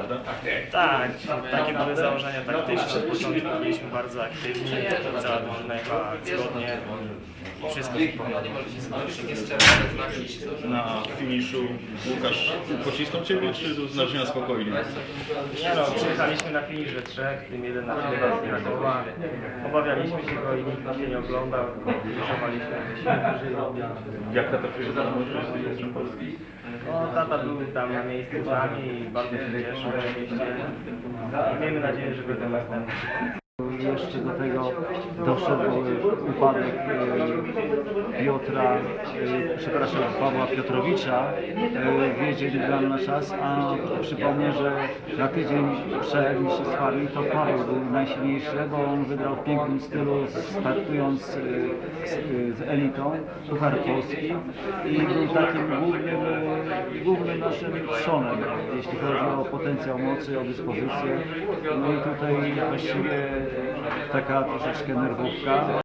prawda? Tak, takie były założenia taktyczne. Od początku byliśmy bardzo aktywni, cała drużyna zgodnie. Wszystko się powodło. Na finiszu Łukasz pocisnął Ciebie, czy znacznie na spokojnie? Nie no, przyjechaliśmy na finisz we trzech, tym jeden na chwilę z Krakowa. Obawialiśmy się go i nikt nas się nie oglądał. Robić. Jak tata przyjechał z Polski? No, tata był tam na miejscu z nami i bardzo się cieszył oczywiście. I miejmy nadzieję, że będzie następny. Jeszcze do tego doszedł e, upadek e, Piotra, e, przepraszam, Pawła Piotrowicza e, w jeździe Gran na czas, a przypomnę, że na tydzień przed mistrzostwami to Paweł był najsilniejszy, bo on wygrał w pięknym stylu startując e, z, z elitą Puchar Polski i był takim głównym, głównym naszym trzonem, jeśli chodzi o potencjał mocy, o dyspozycję. No i tutaj właściwie taka troszeczkę nerwówka.